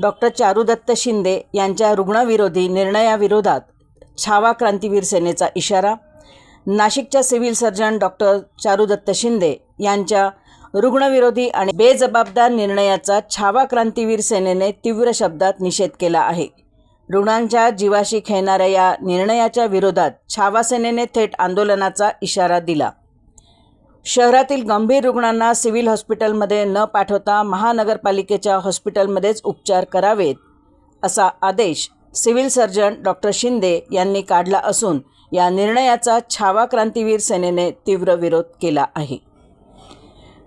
Doctor Charudatta Shinde यांच्या रुग्णविरोधी निर्णयाविरोधात छावा क्रांतीवीर सेनेचा इशारा नाशिकच्या civil surgeon doctor Charudatta Shinde यांच्या रुग्णविरोधी आणि बेजबाबदार निर्णयाचा छावा क्रांतीवीर सेनेने तीव्र शब्दात निषेध केला आहे. रुग्णांच्या जीवाशी खेळणाऱ्या या निर्णयाच्या विरोधात छावा सेनेने थेट आंदोलनाचा इशारा दिला. शहरातील गंभीर रुग्णांना सिव्हिल हॉस्पिटलमध्ये न पाठवता महानगरपालिकेच्या हॉस्पिटलमध्येच उपचार करावेत असा आदेश सिव्हिल सर्जन डॉक्टर शिंदे यांनी काढला असून या निर्णयाचा छावा क्रांतीवीर सेनेने तीव्र विरोध केला आहे.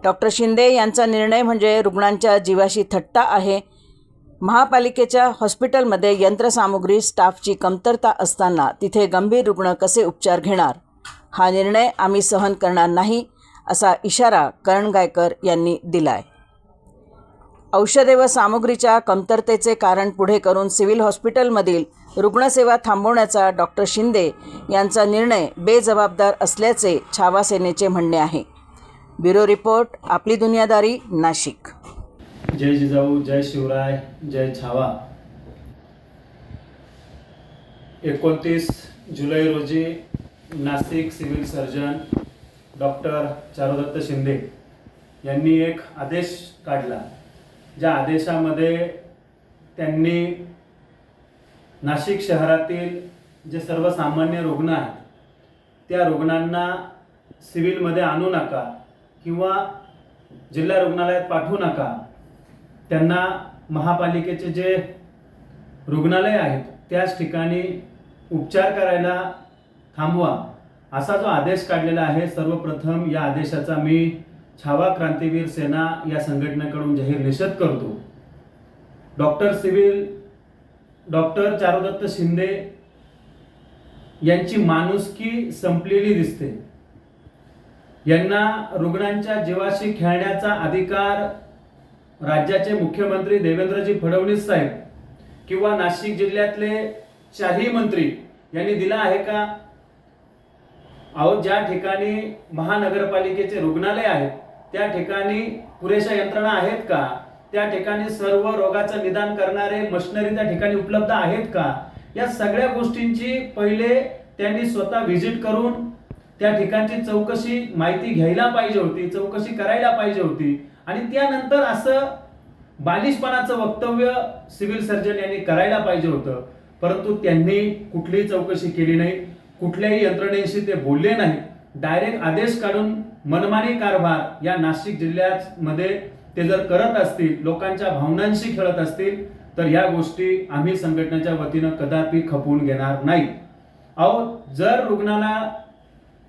डॉक्टर शिंदे यांचा निर्णय म्हणजे रुग्णांच्या जीवाशी थट्टा आहे. महापालिकेच्या हॉस्पिटलमध्ये यंत्रसामुग्री स्टाफची कमतरता असताना तिथे गंभीर रुग्ण कसे उपचार घेणार? हा निर्णय आम्ही सहन करणार नाही. असा इशारा करण गायकर यांनी दिला आहे औषधे व सामुग्रीच्या कमतरतेचे कारण पुढे करून सिव्हिल हॉस्पिटलमधील रुग्णसेवा थांबवण्याचा डॉक्टर शिंदे यांचा निर्णय बेजबाबदार असल्याचे छावा सेनेचे म्हणणे आहे. ब्युरो रिपोर्ट आपली दुनियादारी नाशिक. जय जिजाऊ जय शिवराय जय छावा. एकोणतीस जुलै रोजी Nashik civil surgeon doctor Charudatta Shinde यांनी एक आदेश काढला ज्या आदेशामध्ये त्यांनी नाशिक शहरातील जे सर्वसामान्य रुग्ण आहेत त्या रुग्णांना सिव्हिलमध्ये आणू नका किंवा जिल्हा रुग्णालयात पाठवू नका. त्यांना महापालिकेचे जे रुग्णालय आहेत त्याच ठिकाणी उपचार करायला थांबवा. असा जो आदेश काढलेला आहे सर्वप्रथम या आदेशाचा मी छावा क्रांतीवीर सेना या संघटनेकडून जाहीर निषेध करतो. Doctor civil doctor Charudatta Shinde यांची माणुसकी संपलेली दिसते. यांना रुग्णांच्या जीवाशी खेळण्याचा अधिकार राज्याचे मुख्यमंत्री देवेंद्रजी फडणवीस साहेब किंवा नाशिक जिल्ह्यातले चारही मंत्री यांनी दिला आहे का? अहो ज्या ठिकाणी महानगरपालिकेचे रुग्णालय आहेत त्या ठिकाणी पुरेशा यंत्रणा आहेत का? त्या ठिकाणी सर्व रोगाचं निदान करणारे मशिनरी त्या ठिकाणी उपलब्ध आहेत का? या सगळ्या गोष्टींची पहिले त्यांनी स्वतः व्हिजिट करून त्या ठिकाणची चौकशी माहिती घ्यायला पाहिजे होती चौकशी करायला पाहिजे होती. आणि त्यानंतर असं बालिशपणाचं वक्तव्य सिव्हिल सर्जन यांनी करायला पाहिजे होतं. परंतु त्यांनी कुठलीही चौकशी केली नाही. कुठल्याही यंत्रणेशी ते बोलले नाही. डायरेक्ट आदेश काढून मनमानी कारभार या नाशिक जिल्ह्यामध्ये ते जर करत असतील लोकांच्या भावनांशी खेळत असतील तर या गोष्टी आम्ही संघटनेच्या वतीनं कदापि खपवून घेणार नाही. अहो जर रुग्णाला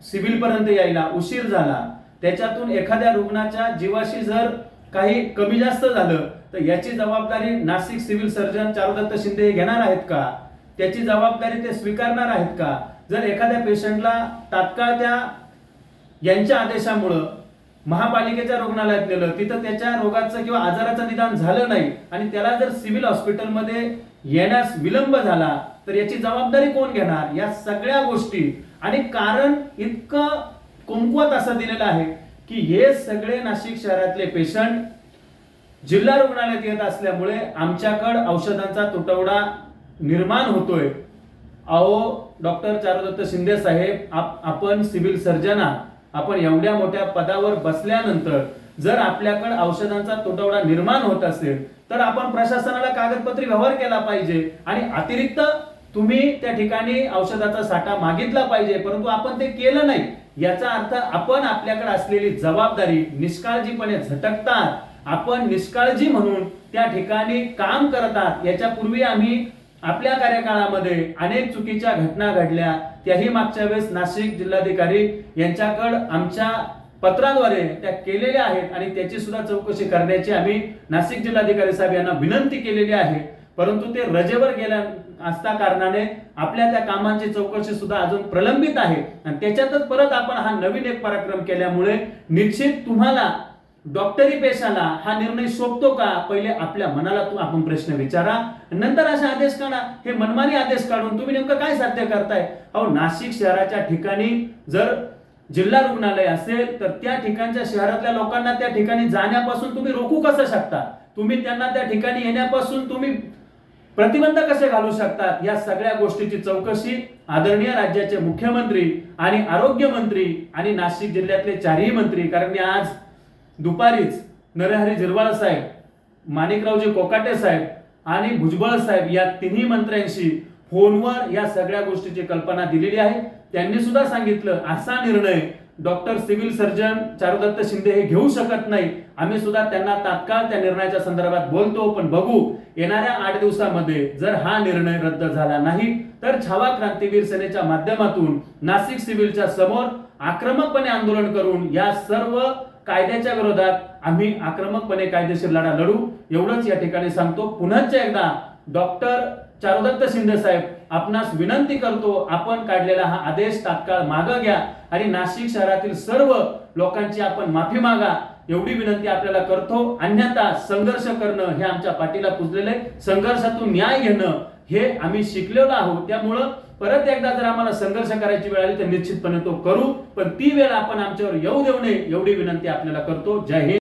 सिव्हिलपर्यंत यायला उशीर झाला त्याच्यातून एखाद्या रुग्णाच्या जीवाशी जर काही कमी जास्त झालं तर याची जबाबदारी नाशिक सिव्हिल सर्जन चारुदत्त शिंदे घेणार आहेत का? त्याची जबाबदारी ते स्वीकारणार आहेत का? जर एखाद्या पेशंटला तात्काळ त्या यांच्या आदेशामुळं महापालिकेच्या रुग्णालयात नेलं तिथं त्याच्या रोगाचं किंवा आजाराचं निदान झालं नाही आणि त्याला जर सिव्हिल हॉस्पिटलमध्ये येण्यास विलंब झाला तर याची जबाबदारी कोण घेणार? या सगळ्या गोष्टी. आणि कारण इतकं कुमकुवत असं दिलेलं आहे की हे सगळे नाशिक शहरातले पेशंट जिल्हा रुग्णालयात येत असल्यामुळे आमच्याकडं औषधांचा तुटवडा निर्माण होतोय. अहो डॉक्टर चारुदत्त शिंदे साहेब आपण सिव्हिल सर्जन आहात आपण एवढ्या मोठ्या पदावर बसल्यानंतर जर आपल्याकडे औषधांचा तुटवडा निर्माण होत असेल तर आपण प्रशासनाला कागदपत्री व्यवहार केला पाहिजे आणि अतिरिक्त तुम्ही त्या ठिकाणी औषधाचा साठा मागितला पाहिजे परंतु आपण ते केलं नाही. याचा अर्थ आपण आपल्याकडे असलेली जबाबदारी निष्काळजीपणे झटकतात. आपण निष्काळजी म्हणून त्या ठिकाणी काम करतात. याच्यापूर्वी आम्ही आपल्या कार्यकाळामध्ये अनेक चुकीच्या घटना घडल्या. त्याही मागच्या वेळेस नाशिक जिल्हाधिकारी यांच्याकडे आमच्या पत्राद्वारे त्या केलेल्या आहेत आणि त्याची सुद्धा चौकशी करण्याची आम्ही नाशिक जिल्हाधिकारी साहेब यांना विनंती केलेली आहे. परंतु ते रजेवर गेल्या असता कारणाने आपल्या त्या कामांची चौकशी सुद्धा अजून प्रलंबित आहे. आणि त्याच्यातच परत आपण हा नवीन एक पराक्रम केल्यामुळे निश्चित तुम्हाला डॉक्टरी पेशाला हा निर्णय सोपतो का? पहिले आपल्या मनाला तू आपण प्रश्न विचारा. नंतर असे आदेश काढा. हे मनमानी आदेश काढून तुम्ही नेमकं काय साध्य करताय? अहो नाशिक शहराच्या ठिकाणी जर जिल्हा रुग्णालय असेल तर त्या ठिकाणच्या शहरातल्या लोकांना त्या ठिकाणी जाण्यापासून तुम्ही रोखू कसं शकता? तुम्ही त्यांना त्या ठिकाणी येण्यापासून तुम्ही प्रतिबंध कसे घालू शकतात या सगळ्या गोष्टीची चौकशी आदरणीय राज्याचे मुख्यमंत्री आणि आरोग्य मंत्री आणि नाशिक जिल्ह्यातले चारही मंत्री कारण मी आज दुपारीच नरहरी झिरवाळ साहेब माणिकरावजी कोकाटे साहेब आणि भुजबळ साहेब या तिन्ही मंत्र्यांशी फोनवर या सगळ्या गोष्टीची कल्पना दिलेली आहे. त्यांनी सुद्धा सांगितलं असा निर्णय doctor civil surgeon Charudatta Shinde हे घेऊ शकत नाही. आम्ही सुद्धा त्यांना तात्काळ त्या निर्णयाच्या संदर्भात बोलतो पण बघू येणाऱ्या आठ दिवसामध्ये जर हा निर्णय रद्द झाला नाही तर छावा क्रांतीवीर सेनेच्या माध्यमातून नाशिक सिव्हिलच्या समोर आक्रमकपणे आंदोलन करून या सर्व कायद्याच्या विरोधात आम्ही आक्रमकपणे कायदेशीर लढा लढू. एवढंच या ठिकाणी सांगतो. पुन्हा एकदा डॉक्टर चारुदत्त शिंदे साहेब आपणास विनंती करतो आपण काढलेला हा आदेश तात्काळ मागं घ्या आणि नाशिक शहरातील सर्व लोकांची आपण माफी मागा. एवढी विनंती आपल्याला करतो. अन्यथा संघर्ष करणं हे आमच्या पाठीला पुजलेलं आहे. संघर्षातून न्याय घेणं हे आम्ही शिकलेलो आहोत. त्यामुळं परत एकदा जर आम्हाला संघर्ष करायची वेळ आली तर निश्चितपणे तो करू. पण ती वेळ आपण आमच्यावर येऊ देऊ नये एवढी विनंती आपल्याला करतो. जय हिंद.